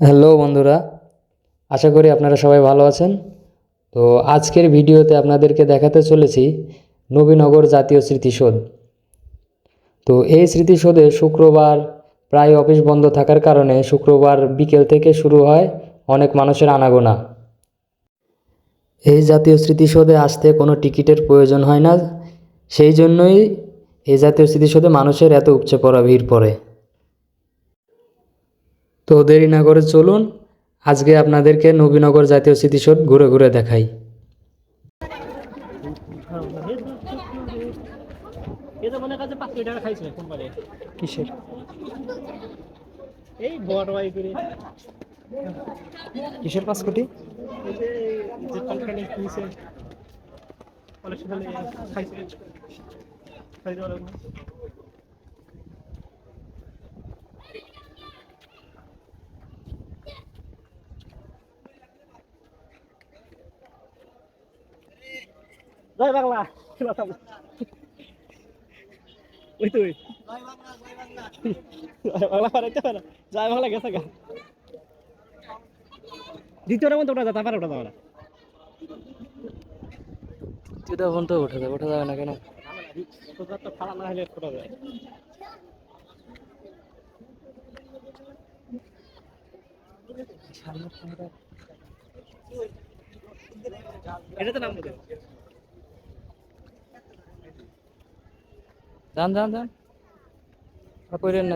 Hello বন্ধুরা, আশা করি আপনারা সবাই ভালো আছেন। তো আজকের ভিডিওতে আপনাদেরকে দেখাতে চলেছি নবীনগর জাতীয় স্মৃতিসৌধ। তো এই স্মৃতিসৌধে শুক্রবার প্রায় অফিস বন্ধ থাকার কারণে শুক্রবার বিকেল থেকে শুরু হয় অনেক মানুষের আনাগোনা। এই জাতীয় স্মৃতিসৌধে আসতে কোনো টিকিটের প্রয়োজন হয় না, সেই জন্যই এই জাতীয় স্মৃতিসৌধে মানুষের এত উপচে পড়া ভিড় পড়ে। তো দেরি না করে চলুন আজকে আপনাদেরকে নবীনগর জাতীয় স্মৃতিসৌধ ঘুরে ঘুরে দেখাই। কিসের? এই বড় ওয়াই করে। কিসের পাঁচ কোটি? অনেক সময় খাইছে খাইতে পারবে না জয় বাংলা ওই তো ওই জয় বাংলা পারাইতে পারে জয় বাংলা গেছে গা দ্বিতীয়টা মধ্যে ওটা যেতে পারে ওটা যাবে না তুই তো ফোন তো উঠে যাবে উঠে যাবে না কেন তো খারাপ না হলে ওটা যায় এটা তো নাম যান যান যান কইরেন না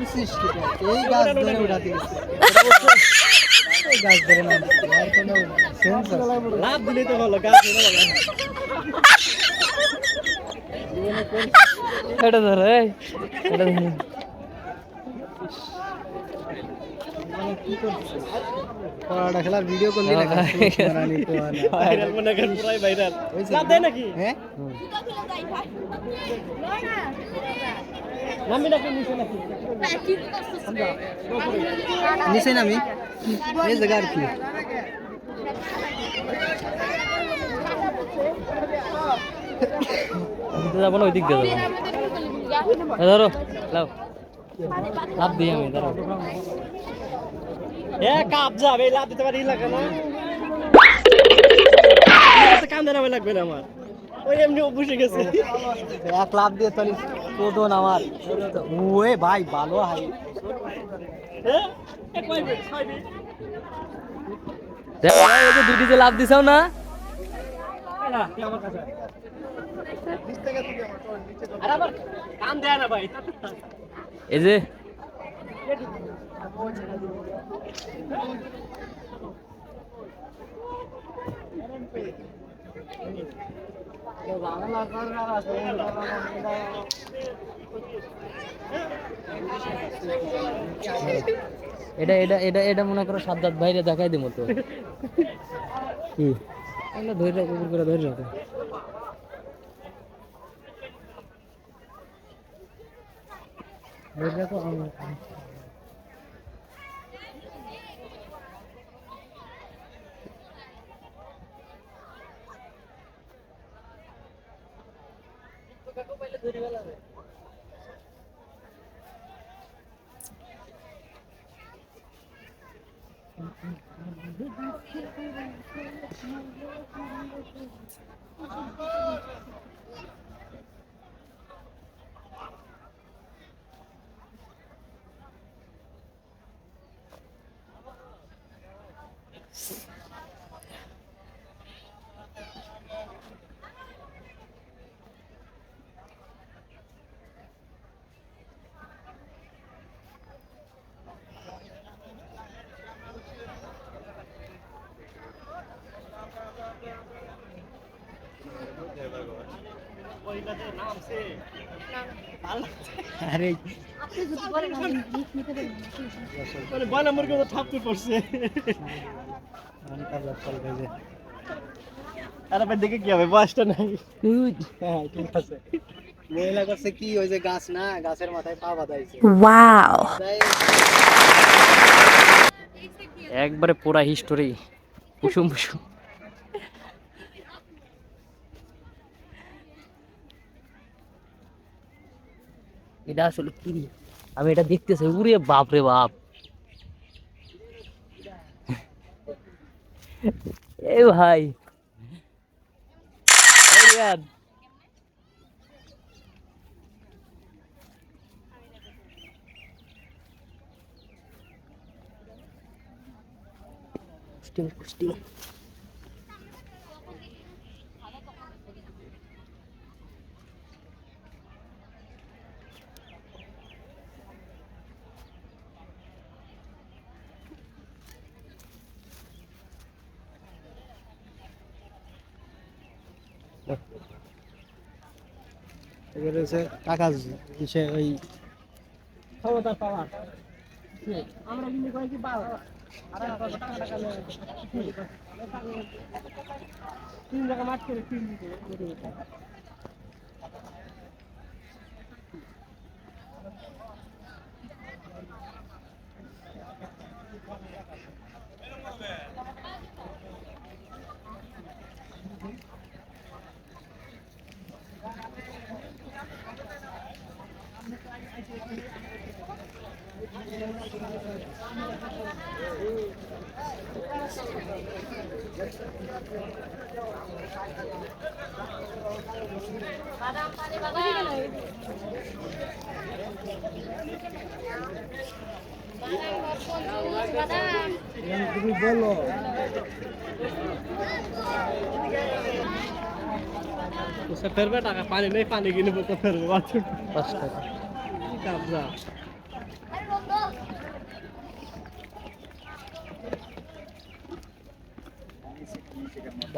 স্টাবল করছিস এই গাছ ধরে উঠাতে গেছে গাছ ধরে না আর কোনো সেন্স লাভ দিলে তো ভালো গাছ ধরে ভালো এটা ধরে এটা ধর। পড়াটা খেলার ভিডিও করলি না। ভাইরাল মনে করেন পুরাই ভাইরাল। দেয় নাকি? হ্যাঁ? নামবি নাকি নিচে নাকি? নিচে নামি। এই জায়গা আর কি? দিতে যাব না ওই দিক দিয়ে যাব। ধরো লাভ দিই আমি ধরো। এ কাপ যাবে লাভ দিতে পারি লাগে না কাম দেওয়া লাগবে না আমার ওই এমনি বসে গেছে এক লাভ দিয়ে তোর কোদন আমার ওয়ে ভাই ভালো হাই হ্যাঁ এক পাইবে ছয়বে দেখো ভাই, ওই যে দুটি যে লাভ দিছাও না না তুই আমার কাছে আয়। আরে আবার কাম দেয় না ভাই এই যে এটা এটা এটা এটা মনে করো সাদ্দাত ভাইরে দেখাই দিমু তো। কি? এগুলো ধরে রাখো উপর করে ধরে রাখো। ধরে রাখো আমি- ওইটাতে আরে। ঠাপতে পড়ছে আর দেখে কি হবে বয়সটা নাই। হ্যাঁ ঠিক আছে। মহিলা করছে কি ওই যে গাছ না গাছের মাথায় পা বাঁধাইছে। ওয়াও একবারে পুরা হিস্টোরি কুসুম কুসুম। এটা আসলে কি রে? আমি এটা দেখতেছি, উরে বাপ রে বাপ এ ভাই এই রিয়াদ। এবার হচ্ছে টাকা কিসে ওই ক্ষমতা পাওয়া। আমরা কিন্তু তিন টাকা মাঠ করে তিন দিতে। তুমি বলো ফেরবে টাকা পানি নেই পানি কিনবো তো ফেরবো পাঁচ कब्जा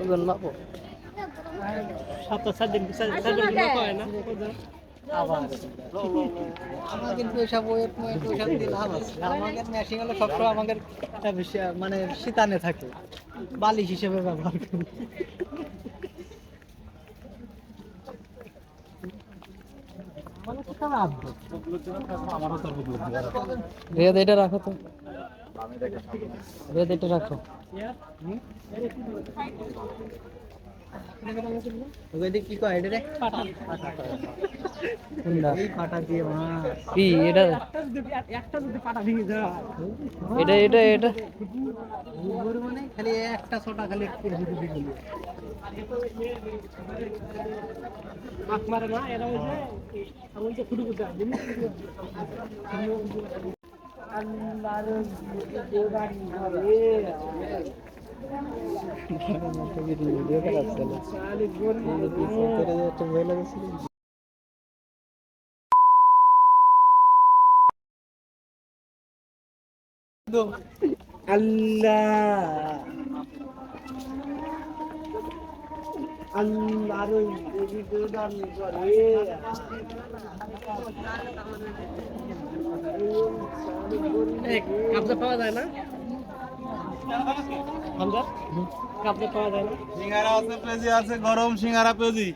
ওজন মাপো সপ্তাহ সাত দিন সাত দিন হয় না আছে আমাদের মেশিন হলো সবসময় আমাদের মানে শীতানে থাকে। বালিশ হিসেবে ব্যবহার করি। রেদ এটা রাখো তো। রেদ এটা রাখো। কি কয়? এটা রে? এই পাটা দিয়ে কি এটা? একটা যদি পাটা ভেঙে যায়। এটা এটা এটা? মানে খালি একটা ছোটা খালি মাছ মারে না এরা ওই যে ওই যে ফুটু ফুটু ভিডিও করা চলে আল্লাহ আল্লাহর করে। কাবজা পাওয়া যায় না? হামজা কাবজা পাওয়া যায় না? সিঙ্গারা আছে পেঁয়াজি আছে গরম সিঙ্গারা পেঁয়াজি।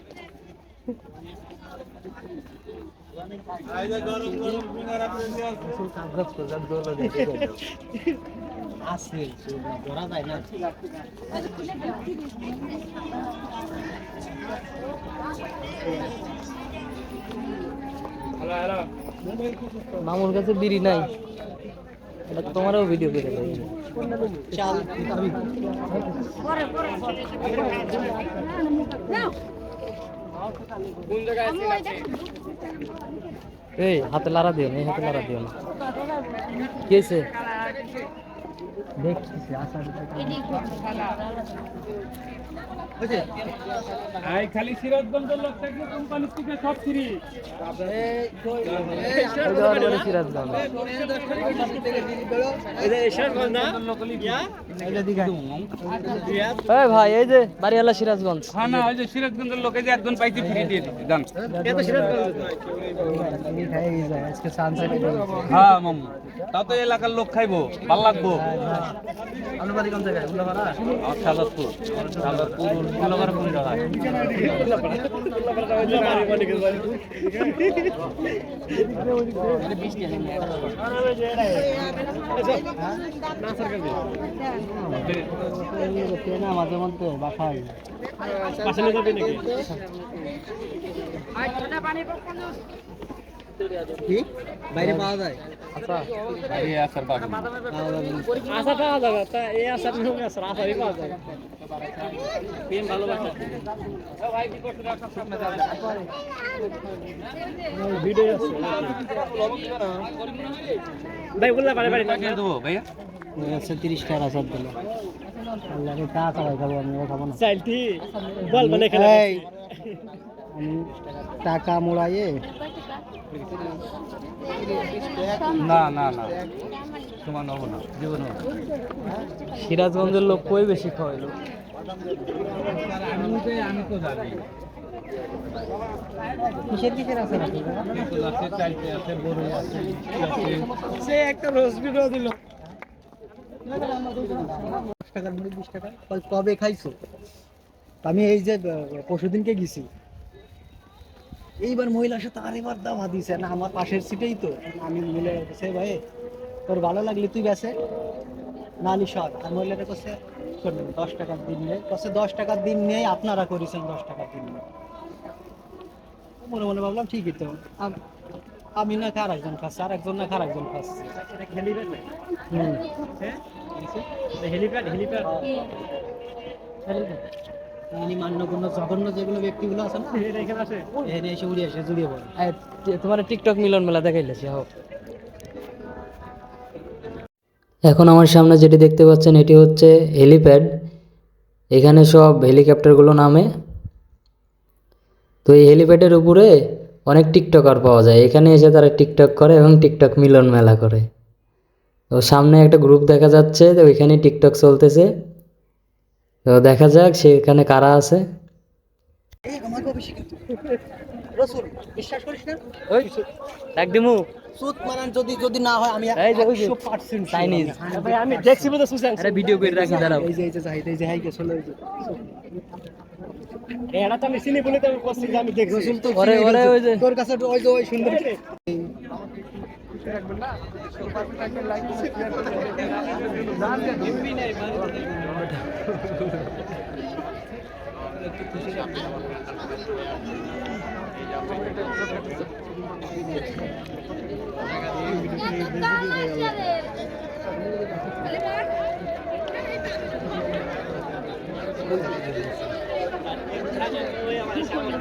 আছে আছে ধরা যায় না মামুর কাছে বিড়ি নাই। এটা তোমারও ভিডিও করে চাল। ওই দেখো। এই হাতে লারা দিও না হাতে লারা দিও না। কি হয়েছে? ঘুরো। আই খালি সিরাজগঞ্জের লোক থাকলে কোম্পানি থেকে সব ফ্রি সিরাজগঞ্জ এই ভাই এই যে বাড়িওয়ালা সিরাজগঞ্জ হ্যাঁ না ওই যে সিরাজগঞ্জের লোকে যে একজন পাইতে ফ্রি দিয়ে দিচ্ছি দাম আজকে সানসেট হ্যাঁ মামু তা তো এলাকার লোক খাইবো ভালো লাগবো আনুবাদি কোন জায়গায়? উল্লাপাড়া? আমার সাজাদপুর সাজাদপুর উল্লাপাড়া কোন জায়গায় মাঝে মধ্যে বাসায় নাকি কি? বাইরে পাওয়া যায়? এই আসার বাকি আশা পাওয়া যাবে তা এই আশার নিয়ম আছে আশারই পাওয়া যাবে। প্রেম ভালোবাসা। ভিডিও আছে। ভাই বললে পারে পারি না দেবো ভাইয়া? একশো তিরিশ টাকা আসার দিল। আল্লাহ রে চা চালাই খাব আমি খাব না। চাইলটি বল মানে খেলে টাকা মোড়াইয়ে না না না। তোমার নেব না জীবন সিরাজগঞ্জের লোক কই বেশি খাওয়াইলো আমি তো জানি কিসের কিসের আছে আছে চাইতে আছে বড় আছে সে একটা রোজ ভিডিও দিল দশ টাকার মুড়ি বিশ টাকা। কবে খাইছো? আমি এই যে পরশুদিনকে গেছি। এইবার মহিলার সাথে আরেবার দামা দিছে না আমার পাশের সিটেই তো। আমি মিলে সে ভাই তোর ভালো লাগলে তুই গেছে নালি সর আর মহিলাটা শোনেন দশ টাকার দিন নেই। কাছে দশ টাকার দিন নেই আপনারা করেছেন দশ টাকার দিন নেই। মনে মনে ভাবলাম ঠিকই তো। আম- না খার একজন খাচ্ছে আর একজন না খার একজন খাচ্ছে। এটা হেলিপ্যাড? না হুম। হ্যাঁ? Helipad helipad. ইনি মান্যগণ্য জঘন্য যেগুলো ব্যক্তিগুলো আছে না এখানে এসে উড়িয়ে এসে জুড়িয়ে পড়ে। তোমার টিকটক মিলন মেলা দেখাইলেছি হোক এখন আমার সামনে যেটি দেখতে পাচ্ছেন এটি হচ্ছে হেলিপ্যাড। এখানে সব হেলিকপ্টারগুলো নামে। তো এই হেলিপ্যাডের উপরে অনেক টিকটকার পাওয়া যায়। এখানে এসে তারা টিকটক করে এবং টিকটক মিলন মেলা করে। তো সামনে একটা গ্রুপ দেখা যাচ্ছে তো ওইখানে টিকটক চলতেছে। তো দেখা যাক সেখানে কারা আছে। যদি যদি না হয় আমি এই যে ওই যে 100% চাইনিজ। আমি দেখছি সুসান ভিডিও করে রাখি দাঁড়াও। এই যে এই যে এই যে হাই গেছিল এই এটা তো আমি চিনি বলে তো আমি আমি দেখছি। ওই যে তোর কাছে ওই যে ওই সুন্দর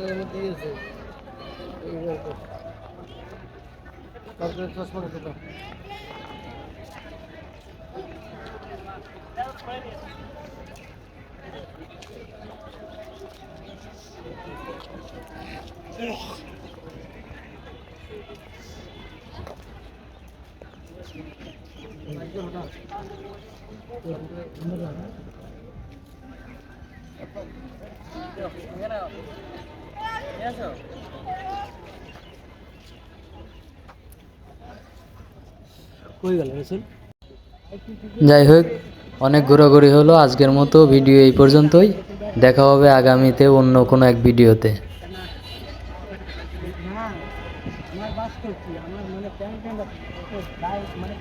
আসতে পারে ভাইরাল হয়ে গেছে আচ্ছা কই গেল রসুল যাই হোক, অনেক ঘোরাঘুরি হলো আজকের মতো, ভিডিও এই পর্যন্তই। দেখা হবে আগামীতে অন্য কোনো এক ভিডিওতে। আমার মানে